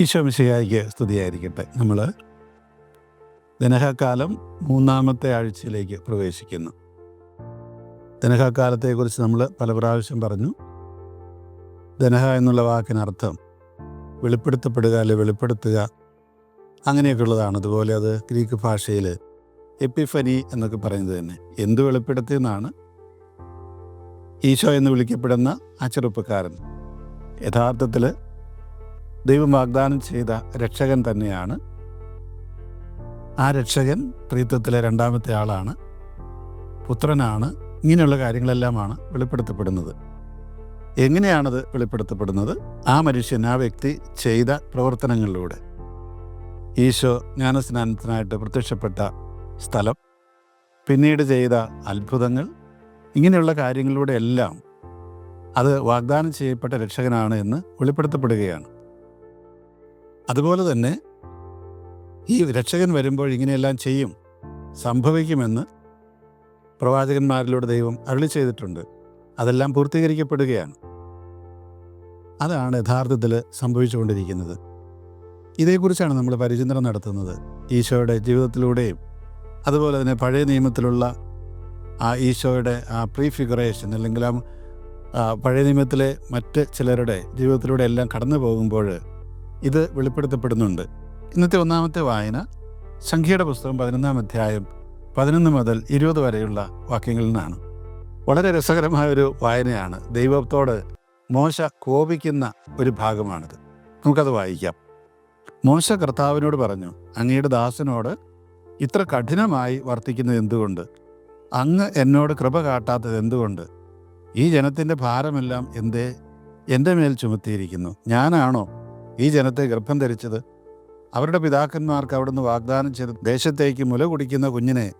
ഈശോമിശിഹായിക്ക് സ്തുതിയായിരിക്കട്ടെ. നമ്മൾ ദനഹക്കാലം മൂന്നാമത്തെ ആഴ്ചയിലേക്ക് പ്രവേശിക്കുന്നു. ദനഹക്കാലത്തെക്കുറിച്ച് നമ്മൾ പല പ്രാവശ്യം പറഞ്ഞു. ദനഹ എന്നുള്ള വാക്കിനർത്ഥം വെളിപ്പെടുത്തപ്പെടുക അല്ലെ വെളിപ്പെടുത്തുക. അങ്ങനെയൊക്കെ ഉള്ളതാണ് അതുപോലെ അത് ഗ്രീക്ക് ഭാഷയിൽ എപ്പിഫനി എന്നൊക്കെ പറയുന്നത് തന്നെ. എന്ത് വെളിപ്പെടുത്തിയെന്നാണ് ഈശോ എന്ന് വിളിക്കപ്പെടുന്ന ആ ചെറുപ്പക്കാരൻ. യഥാർത്ഥത്തിൽ ദൈവം വാഗ്ദാനം ചെയ്ത രക്ഷകൻ തന്നെയാണ്. ആ രക്ഷകൻ പ്രീത്വത്തിലെ രണ്ടാമത്തെ ആളാണ്. പുത്രനാണ്. ഇങ്ങനെയുള്ള കാര്യങ്ങളെല്ലാമാണ് വെളിപ്പെടുത്തപ്പെടുന്നത്. എങ്ങനെയാണത് വെളിപ്പെടുത്തപ്പെടുന്നത്? ആ മനുഷ്യൻ ആ വ്യക്തി ചെയ്ത പ്രവർത്തനങ്ങളിലൂടെ. ഈശോ ജ്ഞാനസ്നാനത്തിനായിട്ട് പ്രത്യക്ഷപ്പെട്ട സ്ഥലം പിന്നീട് ചെയ്ത അത്ഭുതങ്ങൾ ഇങ്ങനെയുള്ള കാര്യങ്ങളിലൂടെ എല്ലാം അത് വാഗ്ദാനം ചെയ്യപ്പെട്ട രക്ഷകനാണ് എന്ന് വെളിപ്പെടുത്തപ്പെടുകയാണ്. അതുപോലെ തന്നെ ഈ രക്ഷകൻ വരുമ്പോൾ ഇങ്ങനെയെല്ലാം ചെയ്യും സംഭവിക്കുമെന്ന് പ്രവാചകന്മാരിലൂടെ ദൈവം അരുളി ചെയ്തിട്ടുണ്ട്. അതെല്ലാം പൂർത്തീകരിക്കപ്പെടുകയാണ്. അതാണ് യഥാർത്ഥത്തിൽ സംഭവിച്ചുകൊണ്ടിരിക്കുന്നത്. ഇതേക്കുറിച്ചാണ് നമ്മൾ പരിചിന്തനം നടത്തുന്നത്. ഈശോയുടെ ജീവിതത്തിലൂടെയും അതുപോലെ തന്നെ പഴയ നിയമത്തിലുള്ള ആ ഈശോയുടെ ആ പ്രീഫിഗറേഷൻ അല്ലെങ്കിൽ ആ പഴയ നിയമത്തിലെ മറ്റ് ചിലരുടെ ജീവിതത്തിലൂടെ എല്ലാം കടന്നു പോകുമ്പോൾ ഇത് വെളിപ്പെടുത്തപ്പെടുന്നുണ്ട്. ഇന്നത്തെ ഒന്നാമത്തെ വായന സംഖ്യയുടെ പുസ്തകം പതിനൊന്നാം അധ്യായം പതിനൊന്ന് മുതൽ ഇരുപത് വരെയുള്ള വാക്യങ്ങളിൽ നിന്നാണ്. വളരെ രസകരമായ ഒരു വായനയാണ്. ദൈവത്തോട് മോശ കോപിക്കുന്ന ഒരു ഭാഗമാണിത്. നമുക്കത് വായിക്കാം. മോശ കർത്താവിനോട് പറഞ്ഞു അങ്ങയുടെ ദാസനോട് ഇത്ര കഠിനമായി വർത്തിക്കുന്നത് എന്തുകൊണ്ട്? അങ്ങ് എന്നോട് കൃപ കാട്ടാത്തത് എന്തുകൊണ്ട്? ഈ ജനത്തിന്റെ ഭാരമെല്ലാം എന്തേ? എന്റെ മേൽ ചുമത്തിയിരിക്കുന്നു. ഞാനാണോ ഈ ജനത്തെ ഗർഭം ധരിച്ചത്? അവരുടെ പിതാക്കന്മാർക്ക് അവിടുന്ന് വാഗ്ദാനം ചെയ്ത് ദേശത്തേക്ക് മുല കുടിക്കുന്ന കുഞ്ഞിനെ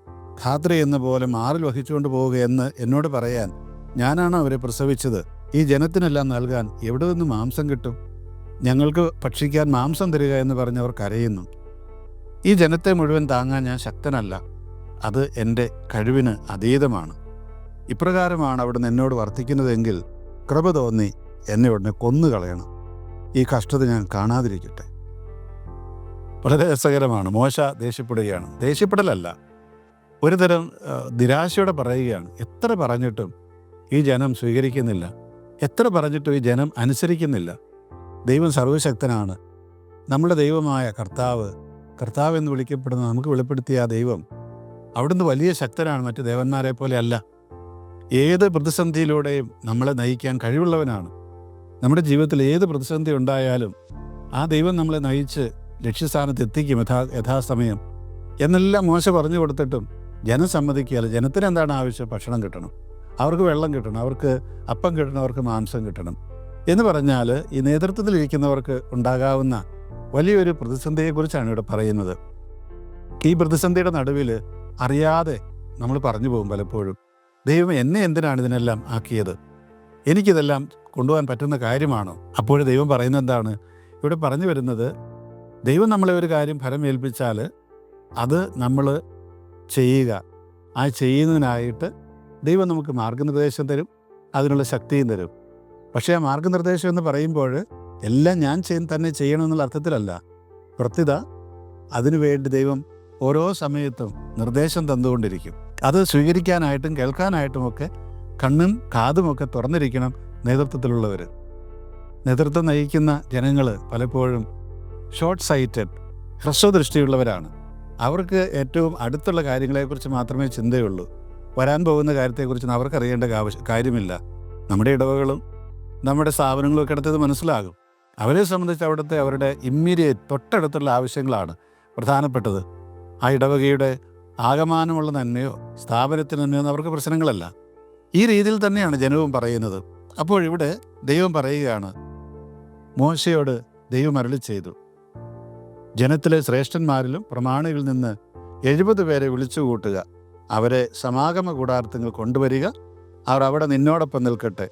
ധാത്രി എന്ന പോലെ മാറിൽ വഹിച്ചുകൊണ്ട് പോവുകയെന്ന് എന്നോട് പറയാൻ ഞാനാണ് അവരെ പ്രസവിച്ചത്. ഈ ജനത്തിനെല്ലാം നൽകാൻ എവിടെ നിന്ന് മാംസം കിട്ടും? ഞങ്ങൾക്ക് ഭക്ഷിക്കാൻ മാംസം തരിക എന്ന് പറഞ്ഞവർ കരയുന്നു. ഈ ജനത്തെ മുഴുവൻ താങ്ങാൻ ഞാൻ ശക്തനല്ല. അത് എന്റെ കഴിവിന് അതീതമാണ്. ഇപ്രകാരമാണ് അവിടുന്ന് എന്നോട് വർത്തിക്കുന്നതെങ്കിൽ കൃപ തോന്നി എന്നെ ഉടനെ കൊന്നുകളയണം. ഈ കഷ്ടത ഞാൻ കാണാതിരിക്കട്ടെ. വളരെ രസകരമാണ്. മോശ ദേഷ്യപ്പെടുകയാണ്. ദേഷ്യപ്പെടലല്ല. ഒരുതരം തരം നിരാശയോടെ പറയുകയാണ്. എത്ര പറഞ്ഞിട്ടും ഈ ജനം സ്വീകരിക്കുന്നില്ല. എത്ര പറഞ്ഞിട്ടും ഈ ജനം അനുസരിക്കുന്നില്ല. ദൈവം സർവശക്തനാണ് നമ്മുടെ ദൈവമായ കർത്താവ് കർത്താവ് എന്ന് വിളിക്കപ്പെടുന്ന നമുക്ക് വെളിപ്പെടുത്തിയ ആ ദൈവം അവിടുന്ന് വലിയ ശക്തനാണ് മറ്റു ദേവന്മാരെ പോലെ അല്ല. ഏത് പ്രതിസന്ധിയിലൂടെയും നമ്മളെ നയിക്കാൻ കഴിവുള്ളവനാണ്. നമ്മുടെ ജീവിതത്തിൽ ഏത് പ്രതിസന്ധി ഉണ്ടായാലും ആ ദൈവം നമ്മളെ നയിച്ച് ലക്ഷ്യസ്ഥാനത്ത് എത്തിക്കും യഥാ യഥാസമയം. എന്നെല്ലാം മോശം പറഞ്ഞു കൊടുത്തിട്ടും ജനം സമ്മതിക്കുകയല്ല. ജനത്തിന് എന്താണ് ആവശ്യം? ഭക്ഷണം കിട്ടണം. അവർക്ക് വെള്ളം കിട്ടണം അവർക്ക് അപ്പം കിട്ടണം അവർക്ക് മാംസം കിട്ടണം. എന്ന് പറഞ്ഞാൽ ഈ നേതൃത്വത്തിലിരിക്കുന്നവർക്ക് ഉണ്ടാകാവുന്ന വലിയൊരു പ്രതിസന്ധിയെക്കുറിച്ചാണ് ഇവിടെ പറയുന്നത്. ഈ പ്രതിസന്ധിയുടെ നടുവിൽ അറിയാതെ നമ്മൾ പറഞ്ഞു പോകും പലപ്പോഴും ദൈവം എന്നെ എന്തിനാണ് ഇതിനെല്ലാം ആക്കിയത്? എനിക്കിതെല്ലാം കൊണ്ടുപോകാൻ പറ്റുന്ന കാര്യമാണോ? അപ്പോൾ ദൈവം പറയുന്നത് എന്താണ്? ഇവിടെ പറഞ്ഞു വരുന്നത് ദൈവം നമ്മളെ ഒരു കാര്യം ഫലം ഫലമേൽപ്പിച്ചാൽ അത് നമ്മൾ ചെയ്യുക. ആ ചെയ്യുന്നതിനായിട്ട് ദൈവം നമുക്ക് മാർഗനിർദ്ദേശം തരും അതിനുള്ള ശക്തിയും തരും. പക്ഷേ ആ മാർഗനിർദ്ദേശം എന്ന് പറയുമ്പോൾ എല്ലാം ഞാൻ ചെയ്യും തന്നെ ചെയ്യണം ചെയ്യണമെന്നുള്ള അർത്ഥത്തിലല്ല. പ്രത്യത അതിനുവേണ്ടി ദൈവം ഓരോ സമയത്തും നിർദ്ദേശം തന്നുകൊണ്ടിരിക്കും. അത് സ്വീകരിക്കാനായിട്ടും കേൾക്കാനായിട്ടും ഒക്കെ കണ്ണും കാതും ഒക്കെ തുറന്നിരിക്കണം നേതൃത്വത്തിലുള്ളവർ നേതൃത്വം നയിക്കുന്ന ജനങ്ങൾ പലപ്പോഴും ഷോർട്ട് സൈറ്റഡ് ഹ്രസ്വദൃഷ്ടിയുള്ളവരാണ്. അവർക്ക് ഏറ്റവും അടുത്തുള്ള കാര്യങ്ങളെക്കുറിച്ച് മാത്രമേ ചിന്തയുള്ളൂ. വരാൻ പോകുന്ന കാര്യത്തെക്കുറിച്ച് അവർക്കറിയേണ്ട ആവശ്യം കാര്യമില്ല. നമ്മുടെ ഇടവകളും നമ്മുടെ സ്ഥാപനങ്ങളും ഒക്കെ അടുത്തത് മനസ്സിലാകും. അവരെ സംബന്ധിച്ച് അവിടുത്തെ അവരുടെ ഇമ്മീഡിയറ്റ് തൊട്ടടുത്തുള്ള ആവശ്യങ്ങളാണ് പ്രധാനപ്പെട്ടത്. ആ ഇടവകയുടെ ആകമാനമുള്ള നന്മയോ സ്ഥാപനത്തിന് നന്മയോ അവർക്ക് പ്രശ്നങ്ങളല്ല. ഈ രീതിയിൽ തന്നെയാണ് ജനവും പറയുന്നത്. അപ്പോൾ ഇവിടെ ദൈവം പറയുകയാണ് മോശയോട് ദൈവം അരളി ചെയ്തു. ജനത്തിലെ ശ്രേഷ്ഠന്മാരിലും പ്രമാണികളിൽ നിന്ന് എഴുപത് പേരെ വിളിച്ചു കൂട്ടുക അവരെ സമാഗമ കൂടാർത്ഥങ്ങൾ കൊണ്ടുവരിക. അവർ അവിടെ നിന്നോടൊപ്പം നിൽക്കട്ടെ.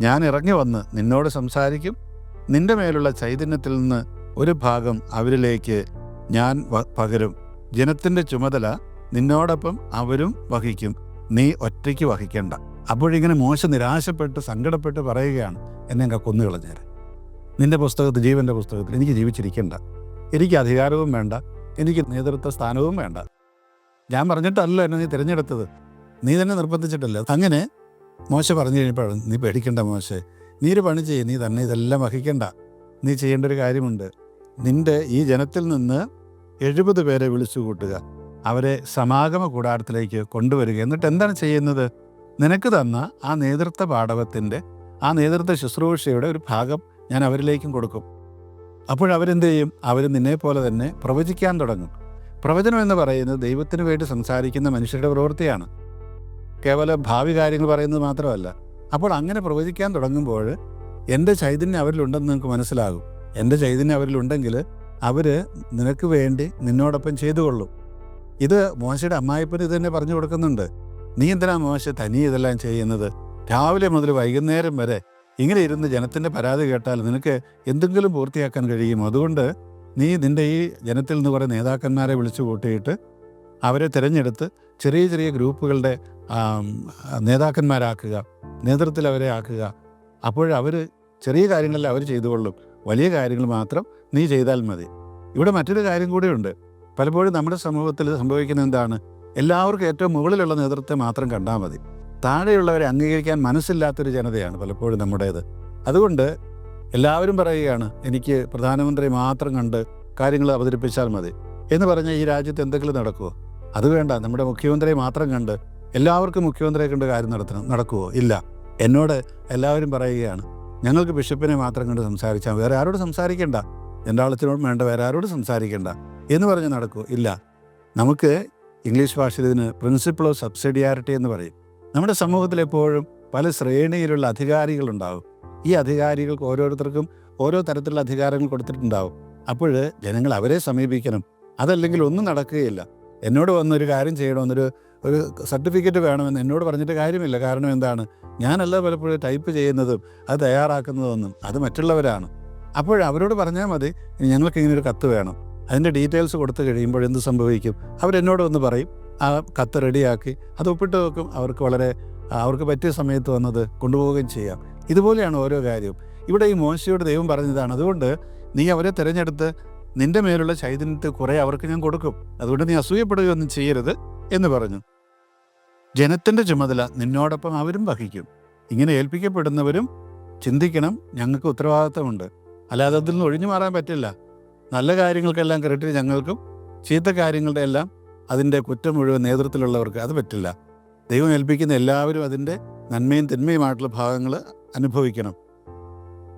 ഞാൻ ഇറങ്ങി വന്ന് നിന്നോട് സംസാരിക്കും. നിന്റെ മേലുള്ള ചൈതന്യത്തിൽ നിന്ന് ഒരു ഭാഗം അവരിലേക്ക് ഞാൻ പകരും. ജനത്തിന്റെ ചുമതല നിന്നോടൊപ്പം അവരും വഹിക്കും. നീ ഒറ്റയ്ക്ക് വഹിക്കണ്ട. അപ്പോഴിങ്ങനെ മോശ നിരാശപ്പെട്ട് സങ്കടപ്പെട്ട് പറയുകയാണ് എന്നെ അങ്ങ് കൊന്നുകളഞ്ഞേരെ. നിന്റെ പുസ്തകത്തിൽ ജീവന്റെ പുസ്തകത്തിൽ എനിക്ക് ജീവിച്ചിരിക്കേണ്ട. എനിക്ക് അധികാരവും വേണ്ട. എനിക്ക് നേതൃത്വ സ്ഥാനവും വേണ്ട. ഞാൻ പറഞ്ഞിട്ടല്ല എന്നെ നീ തിരഞ്ഞെടുത്തത്. നീ തന്നെ നിർബന്ധിച്ചിട്ടല്ല? അങ്ങനെ മോശ പറഞ്ഞു കഴിഞ്ഞപ്പോൾ നീ പേടിക്കണ്ട മോശെ. നീ ഒരു പണി ചെയ്യും. നീ തന്നെ ഇതെല്ലാം വഹിക്കണ്ട. നീ ചെയ്യേണ്ട ഒരു കാര്യമുണ്ട്. നിന്റെ ഈ ജനത്തിൽ നിന്ന് എഴുപത് പേരെ വിളിച്ചു കൂട്ടുക അവരെ സമാഗമ കൂടാരത്തിലേക്ക് കൊണ്ടുവരിക. എന്നിട്ട് എന്താണ് ചെയ്യുന്നത്? നിനക്ക് തന്ന ആ നേതൃത്വ പാഠവത്തിന്റെ ആ നേതൃത്വ ശുശ്രൂഷയുടെ ഒരു ഭാഗം ഞാൻ അവരിലേക്കും കൊടുക്കും. അപ്പോഴവരെന്ത് ചെയ്യും? അവർ നിന്നെ പോലെ തന്നെ പ്രവചിക്കാൻ തുടങ്ങും. പ്രവചനം എന്ന് പറയുന്നത് ദൈവത്തിന് വേണ്ടി സംസാരിക്കുന്ന മനുഷ്യരുടെ പ്രവൃത്തിയാണ്. കേവലം ഭാവി കാര്യങ്ങൾ പറയുന്നത് മാത്രമല്ല. അപ്പോൾ അങ്ങനെ പ്രവചിക്കാൻ തുടങ്ങുമ്പോൾ എന്റെ ചൈതന്യം അവരിലുണ്ടെന്ന് നിങ്ങൾക്ക് മനസ്സിലാകും. എന്റെ ചൈതന്യം അവരിലുണ്ടെങ്കിൽ അവർ നിനക്ക് വേണ്ടി നിന്നോടൊപ്പം ചെയ്തു കൊള്ളും ഇത് മോശയുടെ അമ്മായിപ്പന് ഇത് തന്നെ പറഞ്ഞു കൊടുക്കുന്നുണ്ട്. നീ എന്തിനാ മോശ തനിയെ ഇതെല്ലാം ചെയ്യുന്നത്? രാവിലെ മുതൽ വൈകുന്നേരം വരെ ഇങ്ങനെ ഇരുന്ന് ജനത്തിന്റെ പരാതി കേട്ടാൽ നിനക്ക് എന്തെങ്കിലും പൂർത്തിയാക്കാൻ കഴിയും അതുകൊണ്ട് നീ നിന്റെ ഈ ജനത്തിൽ നിന്ന് കുറേ നേതാക്കന്മാരെ വിളിച്ചു കൂട്ടിയിട്ട് അവരെ തിരഞ്ഞെടുത്ത് ചെറിയ ചെറിയ ഗ്രൂപ്പുകളുടെ നേതാക്കന്മാരാക്കുക നേതൃത്വത്തിൽ അവരെ ആക്കുക. അപ്പോഴവർ ചെറിയ കാര്യങ്ങളിൽ അവർ ചെയ്തുകൊള്ളും. വലിയ കാര്യങ്ങൾ മാത്രം നീ ചെയ്താൽ മതി. ഇവിടെ മറ്റൊരു കാര്യം കൂടിയുണ്ട്. പലപ്പോഴും നമ്മുടെ സമൂഹത്തിൽ സംഭവിക്കുന്ന എന്താണ്? എല്ലാവർക്കും ഏറ്റവും മുകളിലുള്ള നേതൃത്വത്തെ മാത്രം കണ്ടാൽ മതി. താഴെയുള്ളവരെ അംഗീകരിക്കാൻ മനസ്സില്ലാത്തൊരു ജനതയാണ് പലപ്പോഴും നമ്മുടേത്. അതുകൊണ്ട് എല്ലാവരും പറയുകയാണ് എനിക്ക് പ്രധാനമന്ത്രി മാത്രം കണ്ട് കാര്യങ്ങൾ അവതരിപ്പിച്ചാൽ മതി. എന്ന് പറഞ്ഞാൽ ഈ രാജ്യത്ത് എന്തെങ്കിലും നടക്കുമോ അത് വേണ്ട നമ്മുടെ മുഖ്യമന്ത്രിയെ മാത്രം കണ്ട് എല്ലാവർക്കും മുഖ്യമന്ത്രിയെ കണ്ട് കാര്യം നടത്തണം നടക്കുമോ ഇല്ല. എന്നോട് എല്ലാവരും പറയുകയാണ് ഞങ്ങൾക്ക് ബിഷപ്പിനെ മാത്രം കണ്ട് സംസാരിച്ചാൽ വേറെ ആരോട് സംസാരിക്കേണ്ട. രണ്ടാളത്തിനോടും വേണ്ട വേറെ ആരോട് സംസാരിക്കേണ്ട. എന്ന് പറഞ്ഞ് നടക്കുമോ ഇല്ല. നമുക്ക് ഇംഗ്ലീഷ് ഭാഷയിൽ ഇതിന് പ്രിൻസിപ്പിൾ ഓഫ് സബ്സിഡിയാരിറ്റി എന്ന് പറയും. നമ്മുടെ സമൂഹത്തിൽ എപ്പോഴും പല ശ്രേണിയിലുള്ള അധികാരികളുണ്ടാവും. ഈ അധികാരികൾക്ക് ഓരോരുത്തർക്കും ഓരോ തരത്തിലുള്ള അധികാരങ്ങൾ കൊടുത്തിട്ടുണ്ടാവും. അപ്പോൾ ജനങ്ങൾ അവരെ സമീപിക്കണം. അതല്ലെങ്കിൽ ഒന്നും നടക്കുകയില്ല. എന്നോട് വന്നൊരു കാര്യം ചെയ്യണമെന്നൊരു ഒരു സർട്ടിഫിക്കറ്റ് വേണമെന്ന് എന്നോട് പറഞ്ഞിട്ട് കാര്യമില്ല. കാരണം എന്താണ്? ഞാനല്ല പലപ്പോഴും ടൈപ്പ് ചെയ്യുന്നതും അത് തയ്യാറാക്കുന്നതൊന്നും അത് മറ്റുള്ളവരാണ്. അപ്പോൾ അവരോട് പറഞ്ഞാൽ മതി ഞങ്ങൾക്ക് ഇങ്ങനെ ഒരു കത്ത് വേണം. അതിന്റെ ഡീറ്റെയിൽസ് കൊടുത്തു കഴിയുമ്പോൾ എന്ത് സംഭവിക്കും? അവരെന്നോട് വന്ന് പറയും. ആ കത്ത് റെഡിയാക്കി. അത് ഒപ്പിട്ട് വെക്കും. അവർക്ക് വളരെ അവർക്ക് പറ്റിയ സമയത്ത് വന്നത് കൊണ്ടുപോവുകയും ചെയ്യാം. ഇതുപോലെയാണ് ഓരോ കാര്യവും. ഇവിടെ ഈ മോശയോട് ദൈവം പറഞ്ഞതാണ് അതുകൊണ്ട് നീ അവരെ തിരഞ്ഞെടുത്ത് നിന്റെ മേലുള്ള ചൈതന്യത്തെ കുറേ അവർക്ക് ഞാൻ കൊടുക്കും. അതുകൊണ്ട് നീ അസൂയപ്പെടുകയൊന്നും ചെയ്യരുത് എന്ന് പറഞ്ഞു. ജനത്തിന്റെ ചുമതല നിന്നോടൊപ്പം അവരും വഹിക്കും. ഇങ്ങനെ ഏൽപ്പിക്കപ്പെടുന്നവരും ചിന്തിക്കണം ഞങ്ങൾക്ക് ഉത്തരവാദിത്തമുണ്ട്. അല്ലാതെ അതിൽ നിന്ന് ഒഴിഞ്ഞു മാറാൻ പറ്റില്ല. നല്ല കാര്യങ്ങൾക്കെല്ലാം ക്രെഡിറ്റ് ഞങ്ങൾക്കും ചീത്ത കാര്യങ്ങളുടെ എല്ലാം അതിന്റെ കുറ്റം മുഴുവൻ നേതൃത്വത്തിലുള്ളവർക്ക് അത് പറ്റില്ല. ദൈവം ഏൽപ്പിക്കുന്ന എല്ലാവരും അതിന്റെ നന്മയും തിന്മയുമായിട്ടുള്ള ഭാഗങ്ങൾ അനുഭവിക്കണം.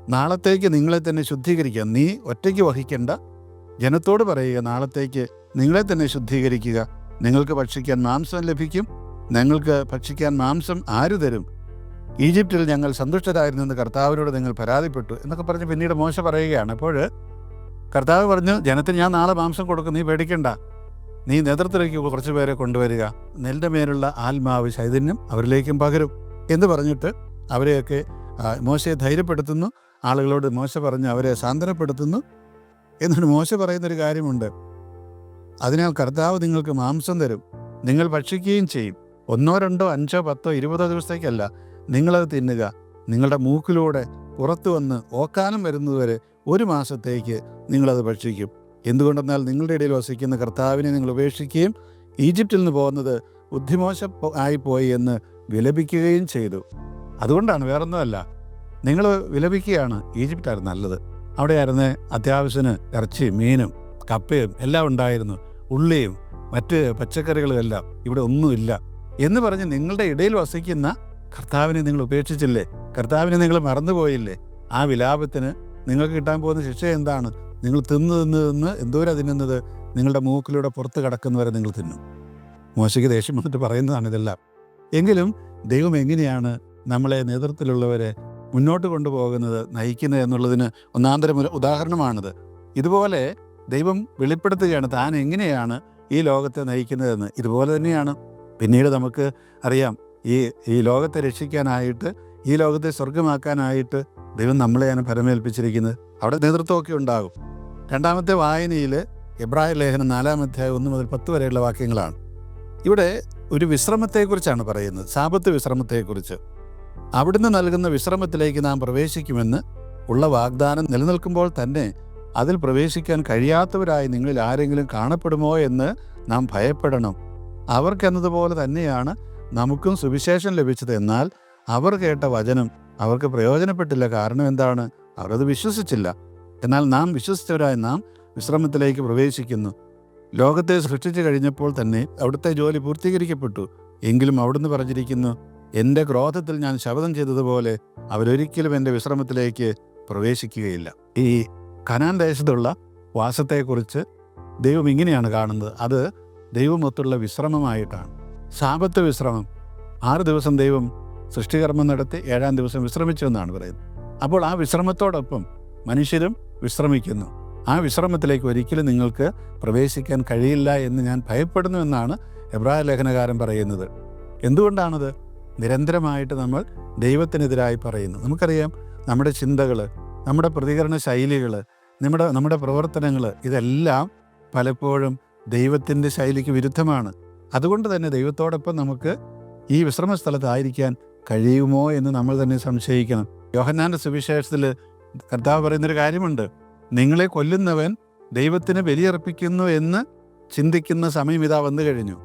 നാളത്തേക്ക് നിങ്ങളെ തന്നെ ശുദ്ധീകരിക്കുക. നീ ഒറ്റയ്ക്ക് വഹിക്കേണ്ട. ജനത്തോട് പറയുക നാളത്തേക്ക് നിങ്ങളെ തന്നെ ശുദ്ധീകരിക്കുക. നിങ്ങൾക്ക് ഭക്ഷിക്കാൻ മാംസം ലഭിക്കും. നിങ്ങൾക്ക് ഭക്ഷിക്കാൻ മാംസം ആരു തരും? ഈജിപ്തിൽ ഞങ്ങൾ സന്തുഷ്ടരായിരുന്നെന്ന് കർത്താവിനോട് നിങ്ങൾ പരാതിപ്പെട്ടു എന്നൊക്കെ പറഞ്ഞ് പിന്നീട് മോശ പറയുകയാണ്. അപ്പോൾ കർത്താവ് പറഞ്ഞു ജനത്തിന് ഞാൻ നാളെ മാംസം കൊടുക്കും നീ പേടിക്കണ്ട. നീ നേതൃത്വത്തിലേക്ക് കുറച്ച് പേരെ കൊണ്ടുവരിക. നെല്ലിന്റെ മേലുള്ള ആത്മാവ് ചൈതന്യം അവരിലേക്കും പകരും. എന്ന് പറഞ്ഞിട്ട് അവരെയൊക്കെ മോശയെ ധൈര്യപ്പെടുത്തുന്നു. ആളുകളോട് മോശ പറഞ്ഞ് അവരെ സാന്ത്വനപ്പെടുത്തുന്നു. എന്നിട്ട് മോശ പറയുന്നൊരു കാര്യമുണ്ട്. അതിനാൽ കർത്താവ് നിങ്ങൾക്ക് മാംസം തരും. നിങ്ങൾ ഭക്ഷിക്കുകയും ചെയ്യും. ഒന്നോ രണ്ടോ അഞ്ചോ പത്തോ ഇരുപതോ ദിവസത്തേക്കല്ല. നിങ്ങളത് തിന്നുക. നിങ്ങളുടെ മൂക്കിലൂടെ പുറത്തു വന്ന് ഓക്കാനം വരുന്നതുവരെ ഒരു മാസത്തേക്ക് നിങ്ങളത് ഭക്ഷിക്കും. എന്തുകൊണ്ടെന്നാൽ നിങ്ങളുടെ ഇടയിൽ വസിക്കുന്ന കർത്താവിനെ നിങ്ങൾ ഉപേക്ഷിക്കുകയും ഈജിപ്തിൽ നിന്ന് പോകുന്നത് ബുദ്ധിമോശ ആയിപ്പോയി എന്ന് വിലപിക്കുകയും ചെയ്തു. അതുകൊണ്ടാണ് വേറൊന്നുമല്ല. നിങ്ങൾ വിലപിക്കുകയാണ് ഈജിപ്റ്റായിരുന്നു നല്ലത്. അവിടെയായിരുന്നു അത്യാവശ്യത്തിന് ഇറച്ചിയും മീനും കപ്പയും എല്ലാം ഉണ്ടായിരുന്നു. ഉള്ളിയും മറ്റ് പച്ചക്കറികളും എല്ലാം ഇവിടെ ഒന്നുമില്ല എന്ന് പറഞ്ഞ് നിങ്ങളുടെ ഇടയിൽ വസിക്കുന്ന കർത്താവിനെ നിങ്ങൾ ഉപേക്ഷിച്ചില്ലേ? കർത്താവിനെ നിങ്ങൾ മറന്നുപോയില്ലേ? ആ വിലാപത്തിന് നിങ്ങൾക്ക് കിട്ടാൻ പോകുന്ന ശിക്ഷ എന്താണ്? നിങ്ങൾ തിന്ന് തിന്ന് തിന്ന് എന്തോരാ തിന്നുന്നത്? നിങ്ങളുടെ മൂക്കിലൂടെ പുറത്ത് കടക്കുന്നവരെ നിങ്ങൾ തിന്നും. മോശയ്ക്ക് ദേഷ്യം വന്നിട്ട് പറയുന്നതാണ് ഇതെല്ലാം. എങ്കിലും ദൈവം എങ്ങനെയാണ് നമ്മളെ നേതൃത്വത്തിലുള്ളവരെ മുന്നോട്ട് കൊണ്ടുപോകുന്നത് നയിക്കുന്നത് എന്നുള്ളതിന് ഒന്നാന്തരം ഒരു ഉദാഹരണമാണിത്. ഇതുപോലെ ദൈവം വെളിപ്പെടുത്തുകയാണ് താൻ എങ്ങനെയാണ് ഈ ലോകത്തെ നയിക്കുന്നതെന്ന്. ഇതുപോലെ തന്നെയാണ്. പിന്നീട് നമുക്ക് അറിയാം ഈ ഈ ലോകത്തെ രക്ഷിക്കാനായിട്ട് ഈ ലോകത്തെ സ്വർഗമാക്കാനായിട്ട് ദൈവം നമ്മളെയാണ് ഫലമേൽപ്പിച്ചിരിക്കുന്നത് അവിടെ നേതൃത്വമൊക്കെ ഉണ്ടാകും. രണ്ടാമത്തെ വായനയിൽ എബ്രാഹിം ലേഖനം നാലാമത്തെ ഒന്ന് മുതൽ പത്ത് വരെയുള്ള വാക്യങ്ങളാണ്. ഇവിടെ ഒരു വിശ്രമത്തെക്കുറിച്ചാണ് പറയുന്നത്. സാപത്ത് വിശ്രമത്തെക്കുറിച്ച്. അവിടുന്ന് നൽകുന്ന വിശ്രമത്തിലേക്ക് നാം പ്രവേശിക്കുമെന്ന് ഉള്ള വാഗ്ദാനം നിലനിൽക്കുമ്പോൾ തന്നെ അതിൽ പ്രവേശിക്കാൻ കഴിയാത്തവരായി നിങ്ങളിൽ ആരെങ്കിലും കാണപ്പെടുമോ എന്ന് നാം ഭയപ്പെടണം. അവർക്കെന്നതുപോലെ തന്നെയാണ് നമുക്കും സുവിശേഷം ലഭിച്ചത്. എന്നാൽ അവർ കേട്ട വചനം അവർക്ക് പ്രയോജനപ്പെട്ടില്ല. കാരണം എന്താണ്? അവരത് വിശ്വസിച്ചില്ല. എന്നാൽ നാം വിശ്വസിച്ചവരായ നാം വിശ്രമത്തിലേക്ക് പ്രവേശിക്കുന്നു. ലോകത്തെ സൃഷ്ടിച്ചു കഴിഞ്ഞപ്പോൾ തന്നെ അവിടുത്തെ ജോലി പൂർത്തീകരിക്കപ്പെട്ടു. എങ്കിലും അവിടുന്ന് പറഞ്ഞിരിക്കുന്നു എന്റെ ക്രോധത്തിൽ ഞാൻ ശപഥം ചെയ്തതുപോലെ അവരൊരിക്കലും എന്റെ വിശ്രമത്തിലേക്ക് പ്രവേശിക്കുകയില്ല. ഈ കനാൻ ദേശത്തുള്ള വാസത്തെക്കുറിച്ച് ദൈവം ഇങ്ങനെയാണ് കാണുന്നത്. അത് ദൈവമൊത്തുള്ള വിശ്രമമായിട്ടാണ്. സാപത്ത് വിശ്രമം. ആറ് ദിവസം ദൈവം സൃഷ്ടികർമ്മം നടത്തി ഏഴാം ദിവസം വിശ്രമിച്ചു എന്നാണ് പറയുന്നത്. അപ്പോൾ ആ വിശ്രമത്തോടൊപ്പം മനുഷ്യരും വിശ്രമിക്കുന്നു. ആ വിശ്രമത്തിലേക്ക് ഒരിക്കലും നിങ്ങൾക്ക് പ്രവേശിക്കാൻ കഴിയില്ല എന്ന് ഞാൻ ഭയപ്പെടുന്നു എന്നാണ് എബ്രായ ലേഖനകാരൻ പറയുന്നത്. എന്തുകൊണ്ടാണത്? നിരന്തരമായിട്ട് നമ്മൾ ദൈവത്തിനെതിരായി പറയുന്നു. നമുക്കറിയാം നമ്മുടെ ചിന്തകൾ നമ്മുടെ പ്രതികരണ ശൈലികൾ നമ്മുടെ നമ്മുടെ പ്രവർത്തനങ്ങൾ ഇതെല്ലാം പലപ്പോഴും ദൈവത്തിന്റെ ശൈലിക്ക് വിരുദ്ധമാണ്. അതുകൊണ്ട് തന്നെ ദൈവത്തോടൊപ്പം നമുക്ക് ഈ വിശ്രമ സ്ഥലത്തായിരിക്കാൻ കഴിയുമോ എന്ന് നമ്മൾ തന്നെ സംശയിക്കണം. യോഹന്നാന്റെ സുവിശേഷത്തിൽ കർത്താവ് പറയുന്നൊരു കാര്യമുണ്ട്. നിങ്ങളെ കൊല്ലുന്നവൻ ദൈവത്തിന് ബലിയർപ്പിക്കുന്നു എന്ന് ചിന്തിക്കുന്ന സമയം ഇതാ വന്നു കഴിഞ്ഞു.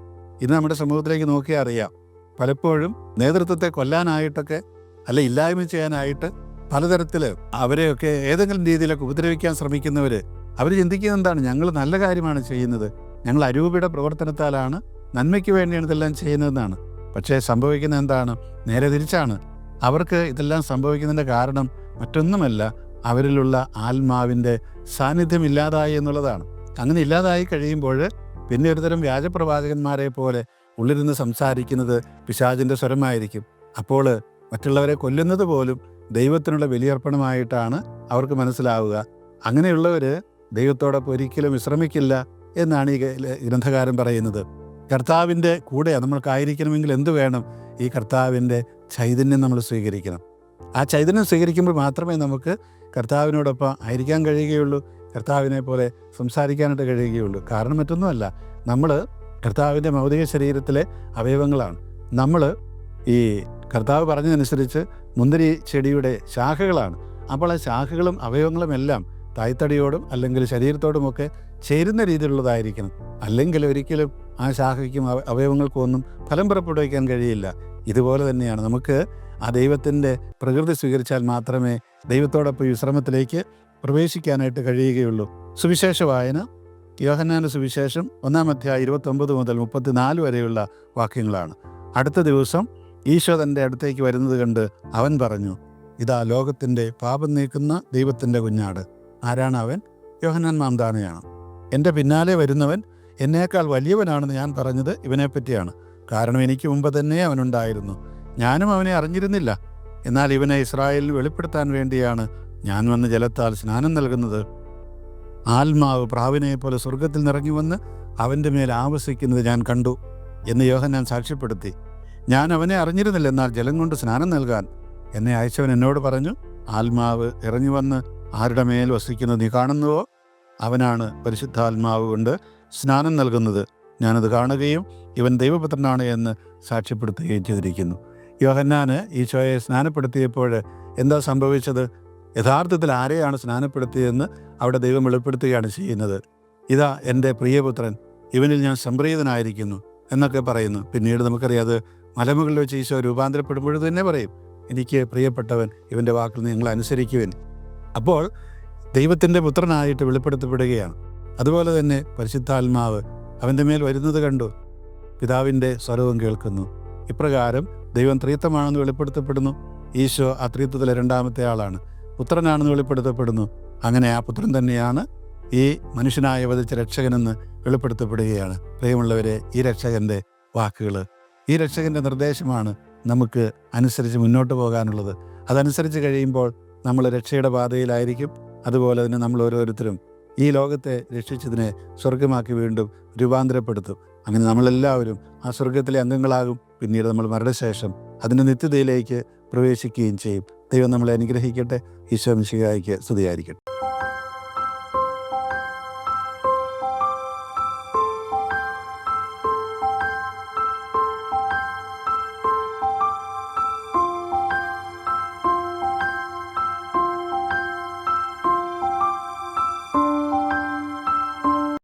ഇന്ന് നമ്മുടെ സമൂഹത്തിലേക്ക് നോക്കിയാൽ അറിയാം. പലപ്പോഴും നേതൃത്വത്തെ കൊല്ലാനായിട്ടൊക്കെ അല്ല ഇല്ലായ്മ ചെയ്യാനായിട്ട് പലതരത്തിൽ അവരെയൊക്കെ ഏതെങ്കിലും രീതിയിലൊക്കെ ഉപദ്രവിക്കാൻ ശ്രമിക്കുന്നവർ അവർ ചിന്തിക്കുന്നത് എന്താണ്? ഞങ്ങൾ നല്ല കാര്യമാണ് ചെയ്യുന്നത്. ഞങ്ങൾ അരൂപിയുടെ പ്രവർത്തനത്താലാണ് നന്മയ്ക്ക് വേണ്ടിയാണ് ഇതെല്ലാം ചെയ്യുന്നതെന്നാണ്. പക്ഷേ സംഭവിക്കുന്നത് എന്താണ്? നേരെ തിരിച്ചാണ്. അവർക്ക് ഇതെല്ലാം സംഭവിക്കുന്നതിന്റെ കാരണം മറ്റൊന്നുമല്ല അവരിലുള്ള ആത്മാവിന്റെ സാന്നിധ്യം ഇല്ലാതായി എന്നുള്ളതാണ്. അങ്ങനെ ഇല്ലാതായി കഴിയുമ്പോൾ പിന്നെ ഒരുതരം വ്യാജപ്രവാചകന്മാരെ പോലെ ഉള്ളിരുന്ന് സംസാരിക്കുന്നത് പിശാചിന്റെ സ്വരമായിരിക്കും. അപ്പോൾ മറ്റുള്ളവരെ കൊല്ലുന്നത് പോലും ദൈവത്തിനുള്ള ബലിയർപ്പണമായിട്ടാണ് അവർക്ക് മനസ്സിലാവുക. അങ്ങനെയുള്ളവർ ദൈവത്തോടൊപ്പം ഒരിക്കലും വിശ്രമിക്കില്ല എന്നാണ് ഈ ഗ്രന്ഥകാരൻ പറയുന്നത്. കർത്താവിന്റെ കൂടെ നമ്മൾക്കായിരിക്കണമെങ്കിൽ എന്ത് വേണം? ഈ കർത്താവിന്റെ ചൈതന്യം നമ്മൾ സ്വീകരിക്കണം. ആ ചൈതന്യം സ്വീകരിക്കുമ്പോൾ മാത്രമേ നമുക്ക് കർത്താവിനോടൊപ്പം ആയിരിക്കാൻ കഴിയുകയുള്ളൂ കർത്താവിനെ പോലെ സംസാരിക്കാനായിട്ട് കഴിയുകയുള്ളൂ. കാരണം മറ്റൊന്നുമല്ല നമ്മൾ കർത്താവിന്റെ ഭൗതിക ശരീരത്തിലെ അവയവങ്ങളാണ്. നമ്മൾ ഈ കർത്താവ് പറഞ്ഞതനുസരിച്ച് മുന്തിരി ചെടിയുടെ ശാഖകളാണ്. അപ്പോൾ ആ ശാഖകളും അവയവങ്ങളും എല്ലാം തായ്തടിയോടും അല്ലെങ്കിൽ ശരീരത്തോടുമൊക്കെ ചേരുന്ന രീതിയിലുള്ളതായിരിക്കണം. അല്ലെങ്കിൽ ഒരിക്കലും ആ ശാഖയ്ക്കും അവ- അവയവങ്ങൾക്കും ഒന്നും ഫലം പുറപ്പെടുവിക്കാൻ കഴിയില്ല. ഇതുപോലെ തന്നെയാണ്. നമുക്ക് ആ ദൈവത്തിന്റെ പ്രകൃതി സ്വീകരിച്ചാൽ മാത്രമേ ദൈവത്തോടൊപ്പം വിശ്രമത്തിലേക്ക് പ്രവേശിക്കാനായിട്ട് കഴിയുകയുള്ളൂ. സുവിശേഷ വായന യോഹന്നാന്റെ സുവിശേഷം ഒന്നാം അധ്യായം ഇരുപത്തൊമ്പത് മുതൽ മുപ്പത്തിനാല് വരെയുള്ള വാക്യങ്ങളാണ്. അടുത്ത ദിവസം ഈശോ തന്റെ അടുത്തേക്ക് വരുന്നത് കണ്ട് അവൻ പറഞ്ഞു ഇതാ ലോകത്തിന്റെ പാപം നീക്കുന്ന ദൈവത്തിന്റെ കുഞ്ഞാട്. ആരാണ് അവൻ? യോഹന്നാൻ മാംദാനയാണ്. എന്റെ പിന്നാലെ വരുന്നവൻ എന്നേക്കാൾ വലിയവനാണെന്ന് ഞാൻ പറഞ്ഞത് ഇവനെപ്പറ്റിയാണ്. കാരണം എനിക്ക് മുമ്പ് തന്നെ അവനുണ്ടായിരുന്നു. ഞാനും അവനെ അറിഞ്ഞിരുന്നില്ല. എന്നാൽ ഇവനെ ഇസ്രായേലിൽ വെളിപ്പെടുത്താൻ വേണ്ടിയാണ് ഞാൻ വന്ന് ജലത്താൽ സ്നാനം നൽകുന്നത്. ആത്മാവ് പ്രാവിനെ പോലെ സ്വർഗത്തിൽ നിറങ്ങി വന്ന് അവന്റെ മേൽ ആവസിക്കുന്നത് ഞാൻ കണ്ടു എന്ന് യോഹൻ ഞാൻ സാക്ഷ്യപ്പെടുത്തി. ഞാൻ അവനെ അറിഞ്ഞിരുന്നില്ല എന്നാൽ ജലം കൊണ്ട് സ്നാനം നൽകാൻ. എന്നെ അയച്ചവൻ എന്നോട് പറഞ്ഞു ആത്മാവ് ഇറങ്ങി വന്ന് ആരുടെ മേൽ വസിക്കുന്നത് നീ കാണുന്നുവോ? അവനാണ് പരിശുദ്ധാത്മാവ് കൊണ്ട് സ്നാനം നൽകുന്നത്. ഞാനത് കാണുകയും ഇവൻ ദൈവപുത്രനാണ് എന്ന് സാക്ഷ്യപ്പെടുത്തുകയും ചെയ്തിരിക്കുന്നു. യോഹന്നാന് ഈശോയെ സ്നാനപ്പെടുത്തിയപ്പോൾ എന്താ സംഭവിച്ചത്? യഥാർത്ഥത്തിൽ ആരെയാണ് സ്നാനപ്പെടുത്തിയതെന്ന് അവിടെ ദൈവം വെളിപ്പെടുത്തുകയാണ് ചെയ്യുന്നത്. ഇതാ എന്റെ പ്രിയപുത്രൻ ഇവനിൽ ഞാൻ സംപ്രീതനായിരിക്കുന്നു എന്നൊക്കെ പറയുന്നു. പിന്നീട് നമുക്കറിയാം അത് മലമുകളിൽ വെച്ച് ഈശോ രൂപാന്തരപ്പെടുമ്പോഴും തന്നെ പറയും എനിക്ക് പ്രിയപ്പെട്ടവൻ ഇവന്റെ വാക്കിൽ നിങ്ങൾ അനുസരിക്കുവൻ. അപ്പോൾ ദൈവത്തിന്റെ പുത്രനായിട്ട് വെളിപ്പെടുത്തപ്പെടുകയാണ്. അതുപോലെ തന്നെ പരിശുദ്ധാത്മാവ് അവന്റെ മേൽ വരുന്നത് കണ്ടു. പിതാവിന്റെ സ്വരവും കേൾക്കുന്നു. ഇപ്രകാരം ദൈവം ത്രീത്വമാണെന്ന് വെളിപ്പെടുത്തപ്പെടുന്നു. ഈശോ ആ ത്രീത്വത്തിലെ രണ്ടാമത്തെ ആളാണ്. പുത്രനാണെന്ന് വെളിപ്പെടുത്തപ്പെടുന്നു. അങ്ങനെ ആ പുത്രൻ തന്നെയാണ് ഈ മനുഷ്യനായ വധിച്ച രക്ഷകനെന്ന് വെളിപ്പെടുത്തപ്പെടുകയാണ്. പ്രിയമുള്ളവരെ ഈ രക്ഷകന്റെ വാക്കുകൾ. ഈ രക്ഷകന്റെ നിർദ്ദേശമാണ് നമുക്ക് അനുസരിച്ച് മുന്നോട്ട് പോകാനുള്ളത്. അതനുസരിച്ച് കഴിയുമ്പോൾ നമ്മൾ രക്ഷയുടെ പാതയിലായിരിക്കും. അതുപോലെ തന്നെ നമ്മൾ ഓരോരുത്തരും ഈ ലോകത്തെ രക്ഷിച്ചതിനെ സ്വർഗമാക്കി വീണ്ടും രൂപാന്തരപ്പെടുത്തും. അങ്ങനെ നമ്മളെല്ലാവരും ആ സ്വർഗത്തിലെ അംഗങ്ങളാകും. പിന്നീട് നമ്മൾ മരണശേഷം അതിന്റെ നിത്യതയിലേക്ക് പ്രവേശിക്കുകയും ചെയ്യും. ദൈവം നമ്മളെ അനുഗ്രഹിക്കട്ടെ. ഈശോ സ്തുതിയായിരിക്കട്ടെ.